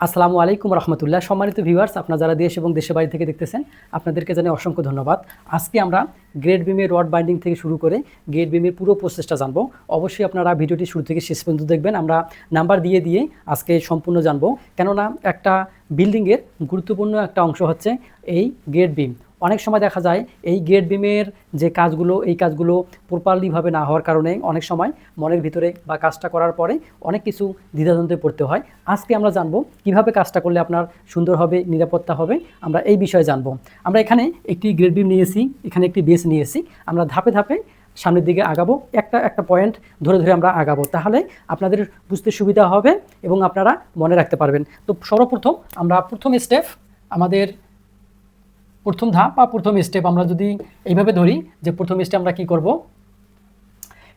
আসসালামু আলাইকুম রহমতুল্লাহ। সম্মানিত ভিউয়ার্স, আপনারা যারা দেশ এবং দেশের বাইরে থেকে দেখতেছেন, আপনাদেরকে জানাই অসংখ্য ধন্যবাদ। আজকে আমরা গ্রেড বিমের রড বাইন্ডিং থেকে শুরু করে গ্রেড বিমের পুরো প্রসেসটা জানব। অবশ্যই আপনারা ভিডিওটি শুরু থেকে শেষ পর্যন্ত দেখবেন। আমরা নাম্বার দিয়ে দিয়ে আজকে সম্পূর্ণ জানব। কেননা একটা বিল্ডিংয়ের গুরুত্বপূর্ণ একটা অংশ হচ্ছে এই গ্রেড বিম অনেক সময় দেখা যায় এই গেট বিমের যে কাজগুলো, এই কাজগুলো প্রপারলিভাবে না হওয়ার কারণে অনেক সময় মনের ভিতরে বা কাজটা করার পরে অনেক কিছু দ্বিধাদ্বন্দ্বে পড়তে হয়। আজকে আমরা জানব কীভাবে কাজটা করলে আপনার সুন্দর হবে, নিরাপত্তা হবে, আমরা এই বিষয়ে জানব। আমরা এখানে একটি গ্রেড বিম নিয়েছি, এখানে একটি বেস নিয়েছি। আমরা ধাপে ধাপে সামনের দিকে আগাবো, একটা একটা পয়েন্ট ধরে ধরে আমরা আগাবো। তাহলে আপনাদের বুঝতে সুবিধা হবে এবং আপনারা মনে রাখতে পারবেন। তো সর্বপ্রথম আমরা প্রথম স্টেপ আমাদের প্রথম ধাপ বা প্রথম স্টেপ আমরা যদি এইভাবে ধরি যে প্রথম স্টেপ আমরা কি করব?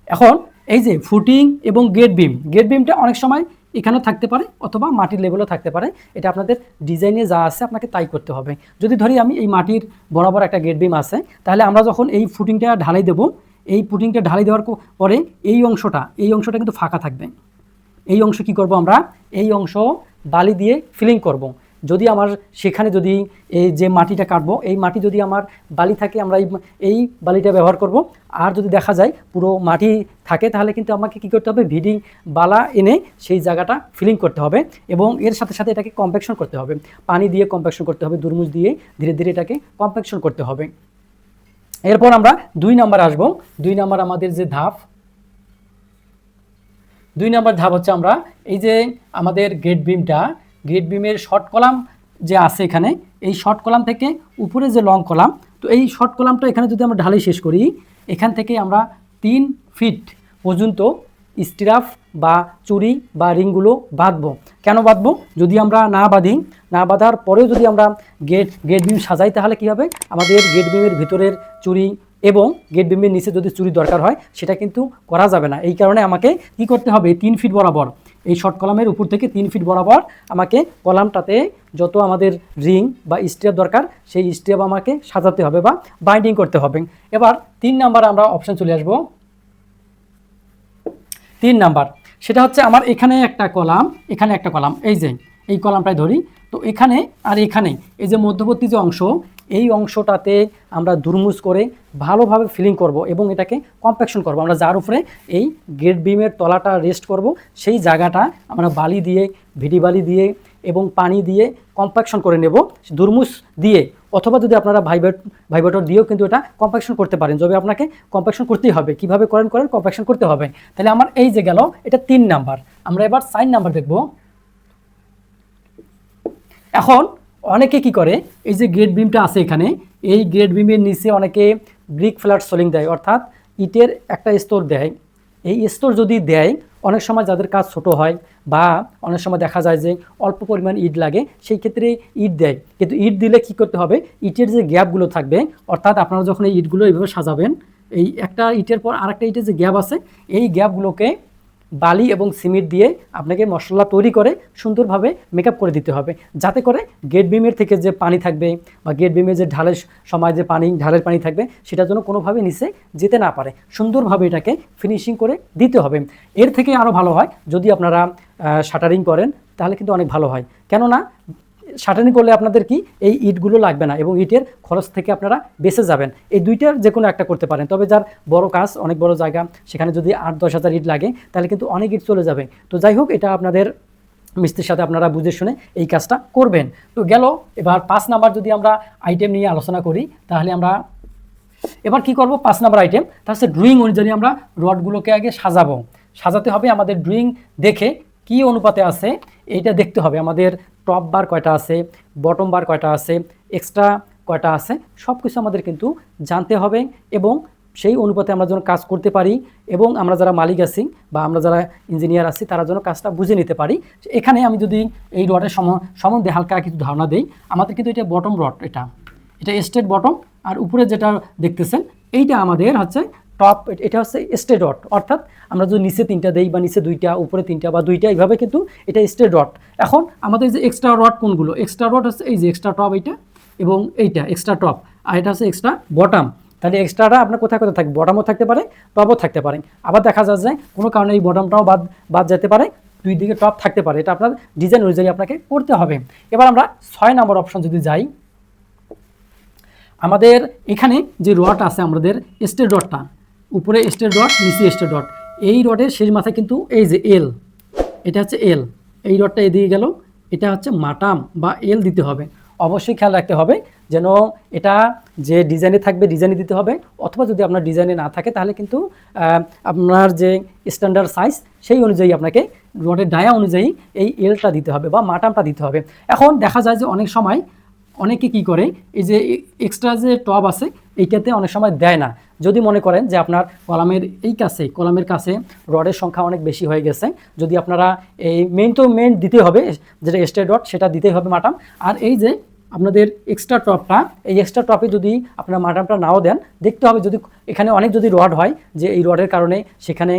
এখন এই যে ফুটিং এবং গেট বিম গেট বিমটা অনেক সময় এখানেও থাকতে পারে অথবা মাটির লেভেলও থাকতে পারে। এটা আপনাদের ডিজাইনে যা আছে আপনাকে তাই করতে হবে। যদি ধরি আমি এই মাটির বরাবর একটা গেট বিম আছে, তাহলে আমরা যখন এই ফুটিংটা ঢালাই দেব, এই ফুটিংটা ঢালাই দেওয়ার পরে এই অংশটা এই অংশটা কিন্তু ফাঁকা থাকবে। এই অংশ কি করব আমরা? এই অংশ বালি দিয়ে ফিলিং করব। যদি আমার সেখানে যদি এই যে মাটিটা কাটবো, এই মাটি যদি আমার বালি থাকে, আমরা এই বালিটা ব্যবহার করব। আর যদি দেখা যায় পুরো মাটি থাকে, তাহলে কিন্তু আমাকে কি করতে হবে? ভিডিং বালা এনে সেই জায়গাটা ফিলিং করতে হবে এবং এর সাথে সাথে এটাকে কম্প্যাকশন করতে হবে। পানি দিয়ে কম্প্যাকশন করতে হবে, দুরমুজ দিয়ে ধীরে ধীরে এটাকে কম্প্যাকশন করতে হবে। এরপর আমরা দুই নাম্বার আসব। দুই নাম্বার আমাদের যে ধাপ, দুই নাম্বার ধাপ হচ্ছে আমরা এই যে আমাদের গেট বিমটা গেট বিমের শর্ট কলাম যে আছে এখানে, এই শর্ট কলাম থেকে উপরে যে লং কলাম, তো এই শর্ট কলামটা এখানে যদি আমরা ঢালাই শেষ করি, এখান থেকে আমরা তিন ফিট পর্যন্ত স্টিরাফ বা চুরি বা রিংগুলো বাঁধবো। কেন বাঁধবো? যদি আমরা না বাঁধি, না বাঁধার পরেও যদি আমরা গেট গেট বিম সাজাই, তাহলে কী হবে? আমাদের গেট বিমের ভিতরের চুরি এবং গেট বিমের নিচে যদি চুরি দরকার হয়, সেটা কিন্তু করা যাবে না। এই কারণে আমাকে কি করতে হবে? তিন ফিট বরাবর এই শর্ট কলামের উপর থেকে তিন ফিট বরাবর আমাকে কলামটাতে যত আমাদের রিং বা স্টেপ দরকার, সেই স্টেপ আমাকে সাজাতে হবে বা বাইন্ডিং করতে হবে। এবার তিন নাম্বার আমরা অপশান চলে আসব। তিন নাম্বার সেটা হচ্ছে আমার এখানে একটা কলাম, এখানে একটা কলাম, এই যে এই কলামটাই ধরি। তো এখানে আর এখানে এই যে মধ্যবর্তী যে অংশ, এই অংশটাতে আমরা দুরমুজ করে ভালোভাবে ফিলিং করব এবং এটাকে কম্প্যাকশন করব। আমরা যার উপরে এই গেট বিমের তলাটা রেস্ট করব, সেই জায়গাটা আমরা বালি দিয়ে ভিডি বালি দিয়ে এবং পানি দিয়ে কম্প্যাকশন করে নেব দুরমুজ দিয়ে। অথবা যদি আপনারা ভাইব্রেট ভাইব্রেটর দিয়েও কিন্তু এটা কম্প্যাকশন করতে পারেন। তবে আপনাকে কম্প্যাকশন করতেই হবে। কীভাবে করেন করেন কম্প্যাকশন করতে হবে। তাহলে আমার এই যে গেল, এটা তিন নাম্বার আমরা এবার সাইন নাম্বার দেখব। এখন অনেকে কি করে, এই যে গ্রেড বিমটা আছে এখানে, এই গ্রেড বিমের নিচে অনেকে ব্রিক ফ্ল্যাট সোলিং দেয়, অর্থাৎ ইটের একটা স্তর দেয়। এই স্তর যদি দেয়, অনেক সময় যাদের কাজ ছোট হয় বা অনেক সময় দেখা যায় যে অল্প পরিমাণ ইট লাগে, সেই ক্ষেত্রে ইট দেয়। কিন্তু ইট দিলে কি করতে হবে, ইটের যে গ্যাপগুলো থাকবে, অর্থাৎ আপনারা যখন এই ইটগুলো এইভাবে সাজাবেন, এই একটা ইটের পর আরেকটা ইটের যে গ্যাপ আছে, এই গ্যাপগুলোকে বালি এবং সিমেন্ট দিয়ে আপনাকে মশলা তৈরি করে সুন্দরভাবে মেকআপ করে দিতে হবে। যাতে করে গেট বিমের থেকে যে পানি থাকবে বা গেট বিমের যে ঢালের সময় যে পানি, ঢালের পানি থাকবে, সেটা যেন কোনোভাবে নিচে যেতে না পারে। সুন্দরভাবে এটাকে ফিনিশিং করে দিতে হবে। এর থেকে আরও ভালো হয় যদি আপনারা শাটারিং করেন, তাহলে কিন্তু অনেক ভালো হয়। কেননা শাটারিং করলে আপনাদের কি? এই ইটগুলো লাগবে না এবং ইটের খরচ থেকে আপনারা বেঁচে যাবেন। এই দুইটার যে কোনো একটা করতে পারেন। তবে যার বড় কাজ, অনেক বড় জায়গা, সেখানে যদি আট দশ হাজার ইট লাগে, তাহলে কিন্তু অনেক ইট চলে যাবে। তো যাই হোক, এটা আপনাদের মিস্ত্রির সাথে আপনারা বুঝে শুনে এই কাজটা করবেন। তো গেল, এবার পাঁচ নাম্বার যদি আমরা আইটেম নিয়ে আলোচনা করি, তাহলে আমরা এবার কি করব? পাঁচ নাম্বার আইটেম তার হচ্ছে ড্রয়িং অনুযায়ী আমরা রডগুলোকে আগে সাজাবো। সাজাতে হবে আমাদের ড্রয়িং দেখে কি অনুপাতে আছে, এইটা দেখতে হবে। আমাদের টপ বার কয়টা আছে বটম বার কয়টা আছে এক্সট্রা কয়টা আছে সব কিছু আমাদের কিন্তু জানতে হবে এবং সেই অনুপাতে আমরা যেন কাজ করতে পারি এবং আমরা যারা মালিক আছি বা আমরা যারা ইঞ্জিনিয়ার আছি তারা যেন কাজটা বুঝে নিতে পারি। এখানে আমি যদি এই রডের সম সম্বন্ধে হালকা কিছু ধারণা দেই, আমাদের কিন্তু এটা বটম রড এটা। এটা স্টেট বটম আর উপরে যেটা দেখতেছেন, এইটা আমাদের হচ্ছে টপ এটা হচ্ছে স্টে রড অর্থাৎ আমরা যদি নিচে তিনটা দেই বা নিচে দুইটা, উপরে তিনটা বা দুইটা, এইভাবে কিন্তু এটা স্টে রড এখন আমাদের যে এক্সট্রা রড কোনগুলো? এক্সট্রা রড হচ্ছে এই যে এক্সট্রা টপ এইটা এবং এইটা এক্সট্রা টপ আর এটা হচ্ছে এক্সট্রা বটাম তাহলে এক্সট্রাটা আপনার কোথায় কোথায় থাকবে? বটামও থাকতে পারে টপও থাকতে পারে। আবার দেখা যায় যে কোনো কারণে এই বটমটাও বাদ বাদ যেতে পারে, দুই দিকে টপ থাকতে পারে। এটা আপনার ডিজাইন অনুযায়ী আপনাকে করতে হবে। এবার আমরা ছয় নম্বর অপশন যদি যাই, আমাদের এখানে যে রড আছে আমাদের স্টেট রডটা উপরে স্টেট রড নিচে স্টেট রড এই রডের শেষ মাথায় কিন্তু এই যে এল এটা হচ্ছে এল এই রডটা এদিকে গেল, এটা হচ্ছে মাটাম বা এল দিতে হবে। অবশ্যই খেয়াল রাখতে হবে যেন এটা যে ডিজাইনে থাকবে, ডিজাইনে দিতে হবে, অথবা যদি আপনার ডিজাইনে না থাকে, তাহলে কিন্তু আপনার যে স্ট্যান্ডার্ড সাইজ সেই অনুযায়ী আপনাকে রডের ডায়া অনুযায়ী এই এলটা দিতে হবে বা মাটামটা দিতে হবে। এখন দেখা যায় যে অনেক সময় অনেকে কি করে, এই যে এক্সট্রা যে টব আছে, এইটাতে অনেক সময় দেয় না। যদি মনে করেন যে আপনার কলামের এই কাছে, কলামের কাছে রডের সংখ্যা অনেক বেশি হয়ে গেছে, যদি আপনারা এই মেন তো মেন দিতে হবে, যেটা স্টেট ডট সেটা দিতেই হবে মাটাম। আর এই যে আপনাদের এক্সট্রা টপটা এই এক্সট্রা টপে যদি আপনারা মাটামটা নাও দেন, দেখতে হবে যদি এখানে অনেক যদি রড হয়, যে এই রডের কারণে সেখানে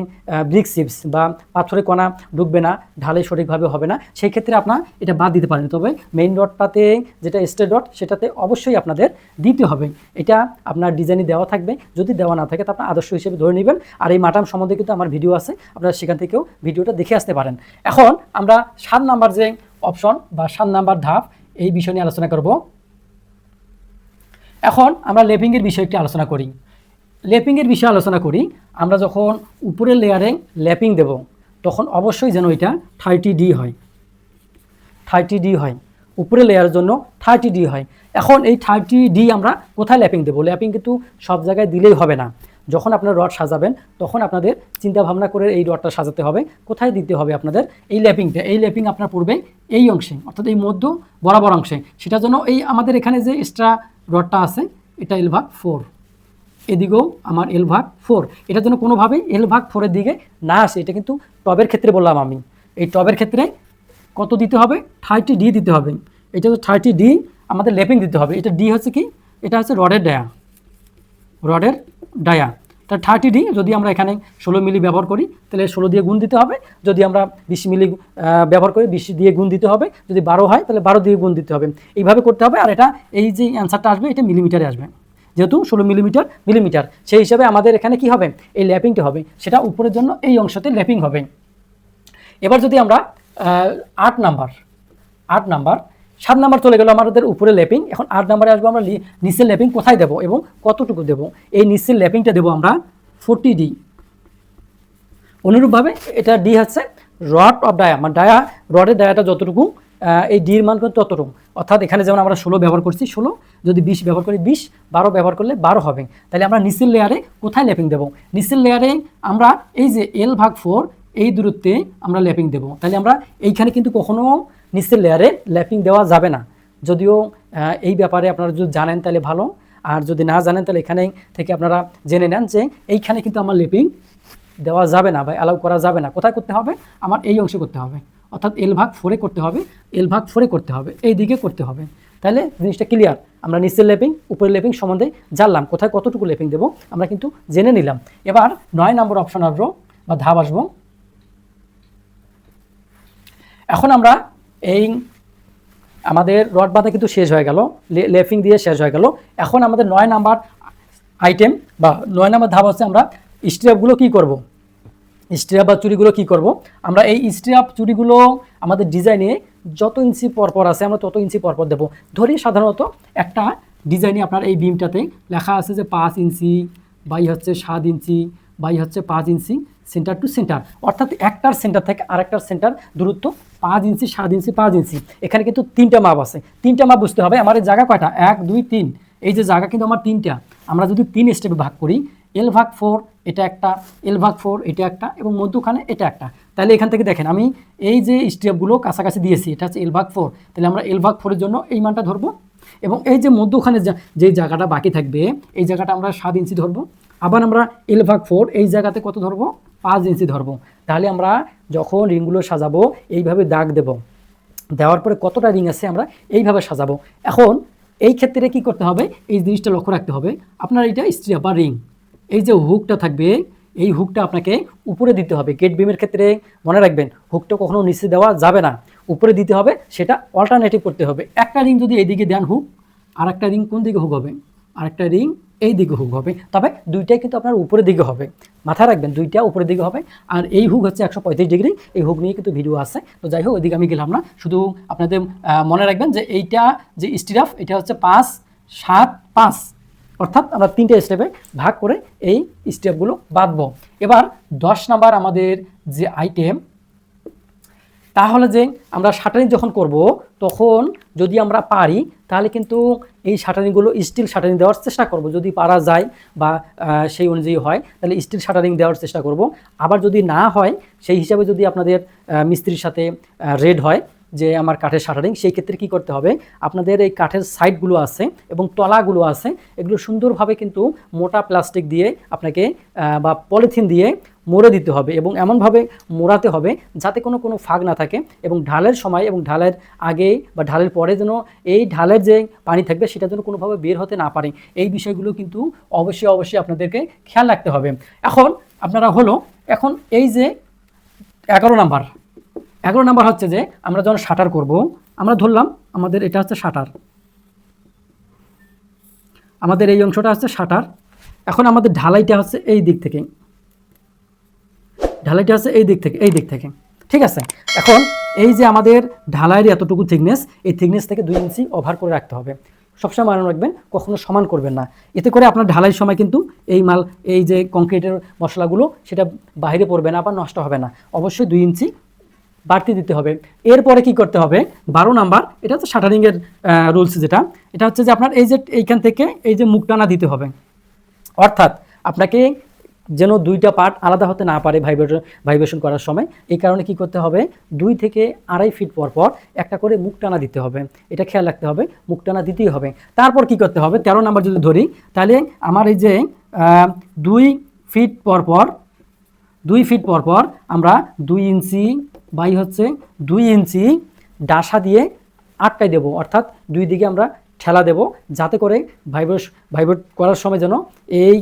ব্রিক চিপস বা পাথরের কণা ঢুকবে না, ঢালে সঠিকভাবে হবে না, সেই ক্ষেত্রে আপনার এটা বাদ দিতে পারেন। তবে মেইন রডটাতে যেটা স্টেট রড সেটাতে অবশ্যই আপনাদের দিতে হবে। এটা আপনার ডিজাইনে দেওয়া থাকবে। যদি দেওয়া না থাকে, তো আপনার আদর্শ হিসেবে ধরে নেবেন। আর এই মাটাম সম্বন্ধে কিন্তু আমার ভিডিও আছে, আপনারা সেখান থেকেও ভিডিওটা দেখে আসতে পারেন। এখন আমরা সাত নাম্বার যে অপশন বা সাত নাম্বার ধাপ এই বিষয় নিয়ে আলোচনা করব। এখন আমরা লেপিংয়ের বিষয়ে একটি আলোচনা করি। লেপিংয়ের বিষয়ে আলোচনা করি, আমরা যখন উপরের লেয়ারে ল্যাপিং দেব, তখন অবশ্যই যেন এটা থার্টি ডি হয়। থার্টি ডি হয়। উপরে লেয়ারের জন্য থার্টি ডি হয়। এখন এই থার্টি ডি আমরা কোথায় ল্যাপিং দেবো? ল্যাপিং কিন্তু সব জায়গায় দিলেই হবে না। যখন আপনার রড সাজাবেন, তখন আপনাদের চিন্তা ভাবনা করে এই রডটা সাজাতে হবে। কোথায় দিতে হবে আপনাদের? এই ল্যাপিংটা, এই ল্যাপিং আপনার পূর্বে এই অংশে, অর্থাৎ এই মধ্য বরাবর অংশে। সেটার জন্য এই আমাদের এখানে যে এক্সট্রা রডটা আছে, এটা এল ভাগ ফোর এদিকেও আমার এল ভাগ ফোর এটার জন্য কোনোভাবেই এল ভাগ ফোরের দিকে না আসে, এটা কিন্তু টবের ক্ষেত্রে বললাম আমি। এই টবের ক্ষেত্রে কত দিতে হবে? থার্টি ডি দিতে হবে। এটা হচ্ছে থার্টি ডি আমাদের লেপিং দিতে হবে। এটা ডি হচ্ছে কি? এটা হচ্ছে রডের ডায়া। রডের ডায়া তা থার্টি ডি যদি আমরা এখানে ষোলো মিলি ব্যবহার করি, তাহলে ষোলো দিয়ে গুণ দিতে হবে। যদি আমরা বিশ মিলি ব্যবহার করি, বিশ দিয়ে গুণ দিতে হবে। যদি বারো হয়, তাহলে বারো দিয়ে গুণ দিতে হবে। এইভাবে করতে হবে। আর এটা, এই যে অ্যান্সারটা আসবে, এটা মিলিমিটারে আসবে। যেহেতু ষোলো মিলিমিটার মিলিমিটার সেই হিসাবে আমাদের এখানে কি হবে? এই ল্যাপিংটা হবে। সেটা উপরের জন্য এই অংশতে ল্যাপিং হবে। এবার যদি আমরা আট নাম্বার আট নাম্বার সাত নাম্বার চলে গেল আমাদের উপরে ল্যাপিং এখন আট নাম্বারে আসব আমরা নিচের ল্যাপিং কোথায় দেবো এবং কতটুকু দেবো? এই নিচের ল্যাপিংটা দেবো আমরা ফোরটি ডি। অনুরূপভাবে এটা ডি হচ্ছে রড অফ ডায়া। মানে ডায়া, রডের ডায়াটা যতটুকু এই ডির মান কিন্তু ততটুকু। অর্থাৎ এখানে যেমন আমরা ষোলো ব্যবহার করছি, ষোলো, যদি বিশ ব্যবহার করি, বিশ, বারো ব্যবহার করলে বারো হবে। তাহলে আমরা নিচের লেয়ারে কোথায় ল্যাপিং দেবো? নিচের লেয়ারে আমরা এই যে এল ভাগ ফোর এই দূরত্বে আমরা ল্যাপিং দেবো। তাহলে আমরা এইখানে কিন্তু কখনো নিচের লেয়ারে ল্যাপিং দেওয়া যাবে না। যদিও এই ব্যাপারে আপনারা যদি জানেন তাহলে ভালো। আর যদি না জানেন তাহলে এখানে থেকে আপনারা জেনে নেন যে এইখানে কিন্তু আমার ল্যাপিং দেওয়া যাবে না বা অ্যালাউ করা যাবে না। কোথায় করতে হবে? আমার এই অংশে করতে হবে। অর্থাৎ এল ভাগ ফোরে করতে হবে এল ভাগ ফোরে করতে হবে। এই দিকে করতে হবে। তাহলে জিনিসটা ক্লিয়ার আমরা নিচের লেপিং উপরের লেপিং সম্বন্ধে জানলাম। কোথায় কতটুকু লেপিং দেবো? আমরা কিন্তু জেনে নিলাম। এবার নয় নম্বর অপশন আসব বা ধাপ আসব। এখন আমরা এই আমাদের রড বাঁধা কিন্তু শেষ হয়ে গেল লেফিং দিয়ে শেষ হয়ে গেল। এখন আমাদের নয় নাম্বার আইটেম বা নয় নাম্বার ধাপ হচ্ছে আমরা স্ট্র্যাপগুলো কি করব? স্ট্র্যাপ বা চুড়িগুলো কি করব? আমরা এই স্ট্র্যাপ চুড়িগুলো আমাদের ডিজাইনে যত ইঞ্চি পরপর আছে, আমরা তত ইঞ্চি পরপর দেবো। ধরি সাধারণত একটা ডিজাইনে আপনার এই বিমটাতে লেখা আছে যে পাঁচ ইঞ্চি বাই হচ্ছে সাত ইঞ্চি। বাই হচ্ছে পাঁচ ইঞ্চি সেন্টার টু সেন্টার অর্থাৎ একটার সেন্টার থেকে আরেকটার সেন্টার দূরত্ব পাঁচ ইঞ্চি, সাত ইঞ্চি, পাঁচ ইঞ্চি। এখানে কিন্তু তিনটা মাপ আছে। তিনটা মাপ বুঝতে হবে। আমার এই জায়গা কয়টা? এক, দুই, তিন। এই যে জায়গা কিন্তু আমার তিনটা। আমরা যদি তিন স্টেপে ভাগ করি এল ভাগ ফোর এটা একটা এল ভাগ ফোর এটা একটা, এবং মধ্যখানে এটা একটা। তাহলে এখান থেকে দেখেন, আমি এই যে স্টেপগুলো কাছাকাছি দিয়েছি, এটা হচ্ছে এল ভাগ ফোর তাহলে আমরা এল ভাগ ফোরের জন্য এই মানটা ধরবো। এবং এই যে মধ্যখানে যা- জায়গাটা বাকি থাকবে, এই জায়গাটা আমরা সাত ইঞ্চি ধরবো। আবার আমরা এল ভাগ ফোর এই জায়গাতে কত ধরবো? পাঁচ ইঞ্চি ধরবো। তাহলে আমরা যখন রিংগুলো সাজাবো, এইভাবে দাগ দেব। দেওয়ার পরে কতটা রিং আছে আমরা এইভাবে সাজাবো। এখন এই ক্ষেত্রে কি করতে হবে? এই জিনিসটা লক্ষ্য রাখতে হবে। আপনার এইটা স্ত্রী বা রিং। এই যে হুকটা থাকবে এই হুকটা আপনাকে উপরে দিতে হবে। গেট বিমের ক্ষেত্রে মনে রাখবেন হুকটা কখনো নিচে দেওয়া যাবে না। উপরে দিতে হবে, সেটা অল্টারনেটিভ করতে হবে। একটা রিং যদি এইদিকে দেন হুক আর একটা রিং কোন দিকে হুক হবে? আর একটা রিং এই দিকে হুক হবে। তবে দুইটাই কিন্তু আপনার উপরের দিকে হবে। মাথায় রাখবেন, দুইটা উপরের দিকে হবে। আর এই হুক হচ্ছে একশো পঁয়ত্রিশ ডিগ্রি এই হুক নিয়ে কিন্তু ভিডিও আছে। তো যাই হোক, ওইদিকে আমি গেলাম না। শুধু আপনাদের মনে রাখবেন যে এইটা যে স্টিরাফ এটা হচ্ছে পাঁচ, সাত, পাঁচ। অর্থাৎ আমরা তিনটে স্টেপে ভাগ করে এই স্টেপগুলো বাঁধবো। এবার দশ নাম্বার আমাদের যে আইটেম তাহলে যে আমরা শাটারিং যখন করব, তখন যদি আমরা পারি, তাহলে কিন্তু এই শাটারিংগুলো স্টিল শাটারিং দেওয়ার চেষ্টা করব। যদি পারা যায় বা সেই অনুযায়ী হয়, তাহলে স্টিল শাটারিং দেওয়ার চেষ্টা করব। আবার যদি না হয়, সেই হিসাবে যদি আপনাদের মিস্ত্রির সাথে রেড হয় যে আমার কাঠের শাটারিং, সেই ক্ষেত্রে কি করতে হবে? আপনাদের এই কাঠের সাইডগুলো আছে এবং তলাগুলো আছে, এগুলো সুন্দরভাবে কিন্তু মোটা প্লাস্টিক দিয়ে আপনাকে বা পলিথিন দিয়ে মুড়ে দিতে হবে এবং এমনভাবে মোড়াতে হবে যাতে কোনো কোনো ফাঁক না থাকে এবং ঢালের সময় এবং ঢালের আগে বা ঢালের পরে যেন এই ঢালের যে পানি থাকবে সেটা যেন কোনোভাবে বের হতে না পারে। এই বিষয়গুলো কিন্তু অবশ্যই অবশ্যই আপনাদেরকে খেয়াল রাখতে হবে। এখন আপনারা হলো, এখন এই যে এগারো নাম্বার এগারো নাম্বার হচ্ছে যে, আমরা যখন শাটার করব, আমরা ধরলাম আমাদের এটা হচ্ছে শাটার। আমাদের এই অংশটা হচ্ছে শাটার। এখন আমাদের ঢালাইটা হচ্ছে এই দিক থেকে। ঢালাইটা হচ্ছে এই দিক থেকে, এই দিক থেকে। ঠিক আছে? এখন এই যে আমাদের ঢালাইয়ের এতটুকু থিকনেস এই থিকনেস থেকে দুই ইঞ্চি ওভার করে রাখতে হবে। সবসময় মনে রাখবেন, কখনো সমান করবেন না। এতে করে আপনার ঢালাইয়ের সময় কিন্তু এই মাল, এই যে কংক্রিটের মশলাগুলো, সেটা বাইরে পড়বে না বা নষ্ট হবে না। অবশ্যই দুই ইঞ্চি বাড়তি দিতে হবে। এরপরে কি করতে হবে? বারো নাম্বার, এটা হচ্ছে শাটারিংয়ের রুলস যেটা, এটা হচ্ছে যে আপনার এই যে, এইখান থেকে এই যে মুখটানা দিতে হবে। অর্থাৎ আপনাকে যেন দুইটা পার্ট আলাদা হতে না পারে ভাইব্রেশন ভাইব্রেশন করার সময়, এই কারণে কি করতে হবে? দুই থেকে আড়াই ফিট পর পর একটা করে মুখ টানা দিতে হবে। এটা খেয়াল রাখতে হবে মুখ টানা দিতেই হবে। তারপর কি করতে হবে? তেরো নাম্বার যদি ধরি, তাহলে আমার এই যে দুই ফিট পর পর, দুই ফিট পর পর আমরা দুই ইঞ্চি বাই হচ্ছে দুই ইঞ্চি ডাসা দিয়ে আটকাই দেব, অর্থাৎ দুই দিকে আমরা ঠেলা দেব, যাতে করে ভাইব্রেশ ভাইব্রেট করার সময় যেন এই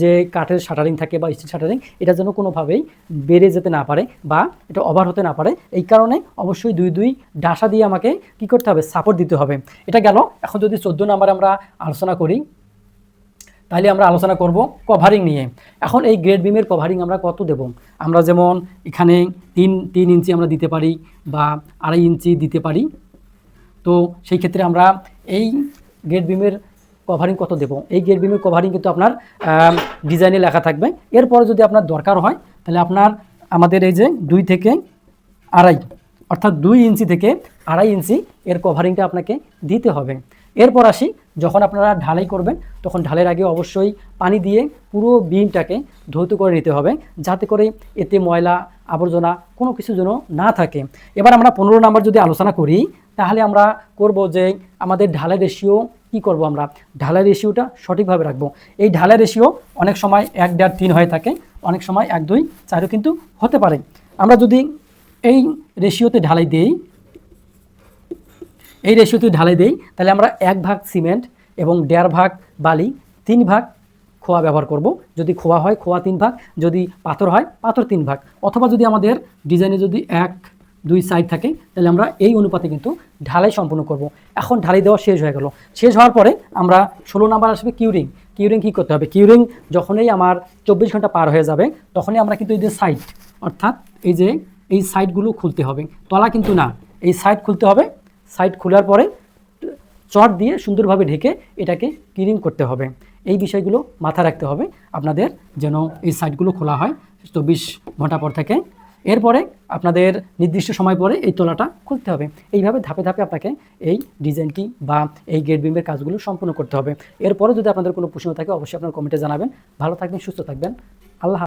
যে কাঠের শাটারিং থাকে বা স্টিল শাটারিং, এটা যেন কোনোভাবেই বেড়ে যেতে না পারে বা এটা ওভার হতে না পারে। এই কারণে অবশ্যই দুই দুই ডাসা দিয়ে আমাকে কি করতে হবে? সাপোর্ট দিতে হবে। এটা গেল। এখন যদি চোদ্দ নাম্বারে আমরা আলোচনা করি তাহলে আমরা আলোচনা করব কভারিং নিয়ে। এখন এই গ্রেড বিমের কভারিং আমরা কত দেব? আমরা যেমন এখানে তিন তিন ইঞ্চি আমরা দিতে পারি বা আড়াই ইঞ্চি দিতে পারি। তো সেই ক্ষেত্রে আমরা এই গ্রেড বিমের কভারিং কত দেব? এই গ্রেড বিমের কভারিং কিন্তু আপনার ডিজাইনে লেখা থাকবে। এরপরে যদি আপনার দরকার হয়, তাহলে আপনার আমাদের এই যে দুই থেকে আড়াই, অর্থাৎ দুই ইঞ্চি থেকে আড়াই ইঞ্চি এর কভারিংটা আপনাকে দিতে হবে। এরপর আসি যখন আপনারা ঢালাই করবেন, তখন ঢালের আগে অবশ্যই পানি দিয়ে পুরো বিমটাকে ধৌত করে নিতে হবে, যাতে করে এতে ময়লা, আবর্জনা কোনো কিছু যেন না থাকে। এবার আমরা পনেরো নাম্বার যদি আলোচনা করি, তাহলে আমরা করব যে আমাদের ঢালাই রেশিও কি করব আমরা? ঢালাই রেশিওটা সঠিকভাবে রাখব। এই ঢালাই রেশিও অনেক সময় এক দেড় তিন হয়ে থাকে, অনেক সময় এক দুই চারও কিন্তু হতে পারে। আমরা যদি এই রেশিওতে ঢালাই দেই এই রেশিওতে ঢালাই দেই, তাহলে আমরা এক ভাগ সিমেন্ট এবং দেড় ভাগ বালি, তিন ভাগ খোয়া ব্যবহার করব। যদি খোয়া হয়, খোয়া তিন ভাগ, যদি পাথর হয়, পাথর তিন ভাগ। অথবা যদি আমাদের ডিজাইনে যদি এক, দুই সাইড থাকে, তাহলে আমরা এই অনুপাতে কিন্তু ঢালাই সম্পূর্ণ করব। এখন ঢালাই দেওয়া শেষ হয়ে গেল। শেষ হওয়ার পরে আমরা ষোলো নাম্বার আসবে কিউরিং কিউরিং কী করতে হবে? কিউরিং যখনই আমার চব্বিশ ঘণ্টা পার হয়ে যাবে, তখনই আমরা কিন্তু এই যে সাইড অর্থাৎ এই যে এই সাইডগুলো খুলতে হবে। তলা কিন্তু না, এই সাইড খুলতে হবে সাইড খোলার পরে চট দিয়ে সুন্দরভাবে ঢেকে এটাকে ক্লিন করতে হবে। এই বিষয়গুলো মাথায় রাখতে হবে আপনাদের যেন এই সাইটগুলো খোলা হয় চব্বিশ ঘণ্টা পর থেকে। এরপরে আপনাদের নির্দিষ্ট সময় পরে এই তোলাটা খুলতে হবে। এইভাবে ধাপে ধাপে আপনাকে এই ডিজাইনটি বা এই গেট বিমের কাজগুলো সম্পূর্ণ করতে হবে। এরপরে যদি আপনাদের কোনো প্রশ্ন থাকে, অবশ্যই আপনার কমেন্টে জানাবেন। ভালো থাকবেন, সুস্থ থাকবেন। আল্লাহ।